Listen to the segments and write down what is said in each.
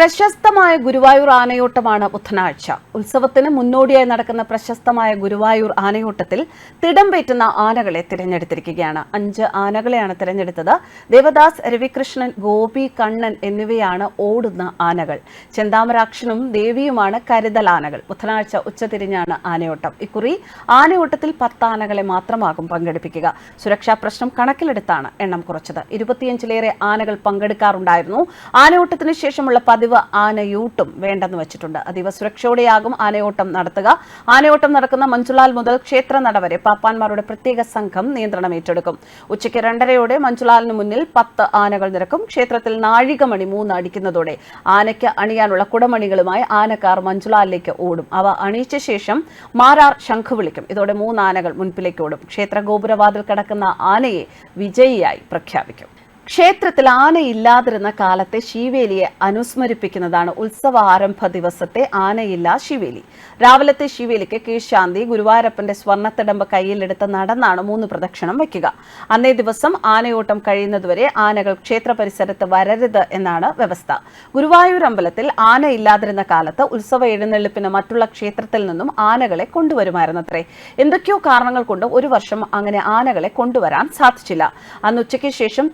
പ്രശസ്തമായ ഗുരുവായൂർ ആനയോട്ടമാണ് ബുധനാഴ്ച. ഉത്സവത്തിന് മുന്നോടിയായി നടക്കുന്ന പ്രശസ്തമായ ഗുരുവായൂർ ആനയോട്ടത്തിൽ തിടം തിടംപേറ്റുന്ന ആനകളെ തിരഞ്ഞെടുത്തിരിക്കുകയാണ്. അഞ്ച് ആനകളെയാണ് തിരഞ്ഞെടുത്തത്. ദേവദാസ് രവികൃഷ്ണൻ ഗോപി കണ്ണൻ എന്നിവയാണ് ഓടുന്ന ആനകൾ. ചെന്താമരാക്ഷനും ദേവിയുമാണ് കരുതൽ ആനകൾ. ബുധനാഴ്ച ഉച്ചതിരിഞ്ഞാണ് ആനയോട്ടം. ഇക്കുറി ആനയോട്ടത്തിൽ പത്ത് ആനകളെ മാത്രമാകും പങ്കെടുപ്പിക്കുക. സുരക്ഷാ പ്രശ്നം കണക്കിലെടുത്താണ് എണ്ണം കുറച്ചത്. ഇരുപത്തിയഞ്ചിലേറെ ആനകൾ പങ്കെടുക്കാറുണ്ടായിരുന്നു. ആനയോട്ടത്തിന് ശേഷമുള്ള പതിവ് ആനയൂട്ടും വേണ്ടെന്ന് വെച്ചിട്ടുണ്ട്. അതീവ സുരക്ഷയോടെയാകും ആനയോട്ടം നടത്തുക. ആനയോട്ടം നടക്കുന്ന മഞ്ചുളാൽ മുതൽ ക്ഷേത്ര നടവരെ വരെ പാപ്പാന്മാരുടെ പ്രത്യേക സംഘം നിയന്ത്രണം ഏറ്റെടുക്കും. ഉച്ചയ്ക്ക് രണ്ടരയോടെ മഞ്ചുളാലിന് മുന്നിൽ പത്ത് ആനകൾ നിരക്കും. ക്ഷേത്രത്തിൽ നാഴികമണി മൂന്ന് അടിക്കുന്നതോടെ ആനയ്ക്ക് അണിയാനുള്ള കുടമണികളുമായി ആനക്കാർ മഞ്ചുളാലിലേക്ക് ഓടും. അവ അണിയിച്ച ശേഷം മാരാർ ശംഖു വിളിക്കും. ഇതോടെ മൂന്ന് ആനകൾ മുൻപിലേക്ക് ഓടും. ക്ഷേത്ര ഗോപുരവാതിൽ കടക്കുന്ന ആനയെ വിജയിയായി പ്രഖ്യാപിക്കും. ക്ഷേത്രത്തിൽ ആനയില്ലാതിരുന്ന കാലത്തെ ശിവേലിയെ അനുസ്മരിപ്പിക്കുന്നതാണ് ഉത്സവ ആരംഭ ദിവസത്തെ ആനയില്ല ശിവേലി. രാവിലത്തെ ശിവേലിക്ക് കീഴ്ശാന്തി ഗുരുവായൂരപ്പന്റെ സ്വർണത്തിടമ്പ് കയ്യിലെടുത്ത് നടന്നാണ് മൂന്ന് പ്രദക്ഷിണം വയ്ക്കുക. അന്നേ ദിവസം ആനയോട്ടം കഴിയുന്നതുവരെ ആനകൾ ക്ഷേത്ര പരിസരത്ത് വരരുത് എന്നാണ് വ്യവസ്ഥ. ഗുരുവായൂർ അമ്പലത്തിൽ ആനയില്ലാതിരുന്ന കാലത്ത് ഉത്സവ എഴുന്നള്ളിപ്പിന് മറ്റുള്ള ക്ഷേത്രത്തിൽ നിന്നും ആനകളെ കൊണ്ടുവരുമായിരുന്നത്രേ. എന്തൊക്കെയോ കാരണങ്ങൾ കൊണ്ട് ഒരു വർഷം അങ്ങനെ ആനകളെ കൊണ്ടുവരാൻ സാധിച്ചില്ല. അന്ന് ഉച്ചയ്ക്ക് ശേഷം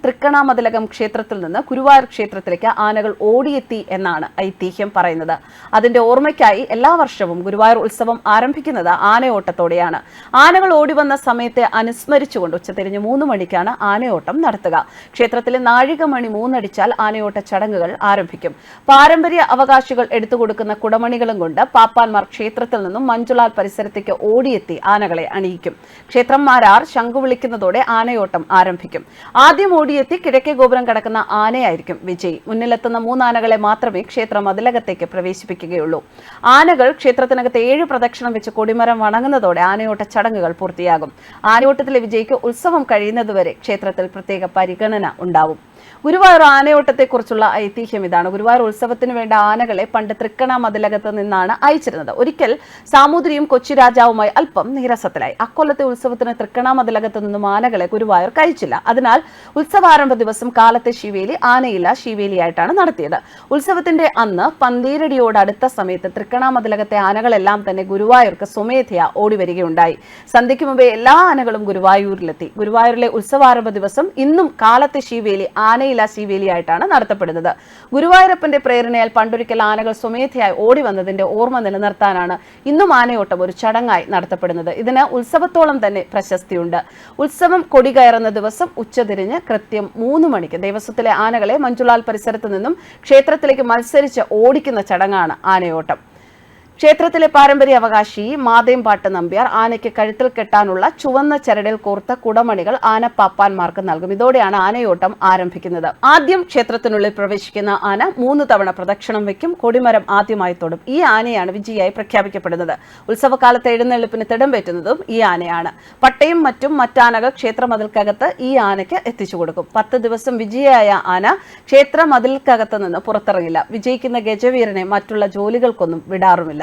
തൃക്കണാമതിലകം ക്ഷേത്രത്തിൽ നിന്ന് ഗുരുവായൂർ ക്ഷേത്രത്തിലേക്ക് ആനകൾ ഓടിയെത്തി എന്നാണ് ഐതിഹ്യം പറയുന്നത്. അതിന്റെ ഓർമ്മയ്ക്കായി എല്ലാ വർഷവും ഗുരുവായൂർ ഉത്സവം ആരംഭിക്കുന്നത് ആനയോട്ടത്തോടെയാണ്. ആനകൾ ഓടിവന്ന സമയത്തെ അനുസ്മരിച്ചുകൊണ്ട് ഉച്ചതിരിഞ്ഞ് മൂന്ന് മണിക്കാണ് ആനയോട്ടം നടത്തുക. ക്ഷേത്രത്തിലെ നാഴികമണി മൂന്നടിച്ചാൽ ആനയോട്ട ചടങ്ങുകൾ ആരംഭിക്കും. പാരമ്പര്യ അവകാശികൾ എടുത്തുകൊടുക്കുന്ന കുടമണികളും കൊണ്ട് പാപ്പാന്മാർ ക്ഷേത്രത്തിൽ നിന്നും മഞ്ജുളാൽ പരിസരത്തേക്ക് ഓടിയെത്തി ആനകളെ അണിയിക്കും. ക്ഷേത്രം മാരാർ ശംഖു വിളിക്കുന്നതോടെ ആനയോട്ടം ആരംഭിക്കും. ആദ്യം ഓടിയെത്തി കിഴക്കേ ഗോപുരം കടക്കുന്ന ആനയായിരിക്കും വിജയ്. മുന്നിലെത്തുന്ന മൂന്നാനകളെ മാത്രമേ ക്ഷേത്ര മതിലകത്തേക്ക് പ്രവേശിപ്പിക്കുകയുള്ളൂ. ആനകൾ ക്ഷേത്രത്തിനകത്ത് ഏഴ് പ്രദക്ഷിണം വെച്ച് കൊടിമരം വണങ്ങുന്നതോടെ ആനയോട്ട ചടങ്ങുകൾ പൂർത്തിയാകും. ആനയോട്ടത്തിലെ വിജയിക്ക് ഉത്സവം കഴിയുന്നതുവരെ ക്ഷേത്രത്തിൽ പ്രത്യേക പരിഗണന ഉണ്ടാവും. ഗുരുവായൂർ ആനയോട്ടത്തെക്കുറിച്ചുള്ള ഐതിഹ്യം ഇതാണ്. ഗുരുവായൂർ ഉത്സവത്തിന് വേണ്ട ആനകളെ പണ്ട് തൃക്കണ മതിലകത്ത് നിന്നാണ് അയച്ചിരുന്നത്. ഒരിക്കൽ സാമൂതിരിയും കൊച്ചി രാജാവുമായി അല്പം നീരസത്തിലായി. അക്കൊല്ലത്തെ ഉത്സവത്തിന് തൃക്കണ മതിലകത്ത് നിന്നും ആനകളെ ഗുരുവായൂർ കഴിച്ചില്ല. അതിനാൽ ഉത്സവാരംഭ ദിവസം കാലത്തെ ശിവേലി ആനയില്ല ശിവേലിയായിട്ടാണ് നടത്തിയത്. ഉത്സവത്തിന്റെ അന്ന് പന്തീരടിയോട് അടുത്ത സമയത്ത് തൃക്കണ മതിലകത്തെ ആനകളെല്ലാം തന്നെ ഗുരുവായൂർക്ക് സ്വമേധയ ഓടിവരികയുണ്ടായി. സന്ധ്യയ്ക്ക് മുമ്പേ എല്ലാ ആനകളും ഗുരുവായൂരിലെത്തി. ഗുരുവായൂരിലെ ഉത്സവാരംഭ ദിവസം ഇന്നും കാലത്തെ ശിവേലി ആനയില്ല ശിവേലിയായിട്ടാണ് നടത്തപ്പെടുന്നത്. ഗുരുവായൂരപ്പന്റെ പ്രേരണയാൽ പണ്ടൊരിക്കൽ ആനകൾ സ്വമേധയായി ഓടി വന്നതിന്റെ ഓർമ്മ നിലനിർത്താനാണ് ഇന്നും ആനയോട്ടം ഒരു ചടങ്ങായി നടത്തപ്പെടുന്നത്. ഇതിന് ഉത്സവത്തോളം തന്നെ പ്രശസ്തിയുണ്ട്. ഉത്സവം കൊടി കയറുന്ന ദിവസം ഉച്ചതിരിഞ്ഞ് കൃത്യം മൂന്ന് മണിക്ക് ദേവസ്വത്തിലെ ആനകളെ മഞ്ജുളാൽ പരിസരത്ത് നിന്നും ക്ഷേത്രത്തിലേക്ക് മത്സരിച്ച് ഓടിക്കുന്ന ചടങ്ങാണ് ആനയോട്ടം. ക്ഷേത്രത്തിലെ പാരമ്പര്യ അവകാശി മാതേമ്പാട്ട് നമ്പ്യാർ ആനയ്ക്ക് കഴുത്തിൽ കെട്ടാനുള്ള ചുവന്ന ചരടിൽ കോർത്ത കുടമണികൾ ആന പാപ്പാൻമാർക്ക് നൽകും. ഇതോടെയാണ് ആനയോട്ടം ആരംഭിക്കുന്നത്. ആദ്യം ക്ഷേത്രത്തിനുള്ളിൽ പ്രവേശിക്കുന്ന ആന മൂന്ന് തവണ പ്രദക്ഷിണം വയ്ക്കും കൊടിമരം ആദ്യമായി തൊടും. ഈ ആനയാണ് വിജയായി പ്രഖ്യാപിക്കപ്പെടുന്നത്. ഉത്സവകാലത്തെ എഴുന്നള്ളിപ്പിന് തിടംപേറ്റുന്നതും ഈ ആനയാണ്. പട്ടയും മറ്റും മറ്റാനകൾ ക്ഷേത്ര മതിൽക്കകത്ത് ഈ ആനയ്ക്ക് എത്തിച്ചു കൊടുക്കും. പത്ത് ദിവസം വിജയിയായ ആന ക്ഷേത്ര മതിൽക്കകത്ത് നിന്ന് പുറത്തിറങ്ങില്ല. വിജയിക്കുന്ന ഗജവീരനെ മറ്റുള്ള ജോലികൾക്കൊന്നും വിടാറുമില്ല.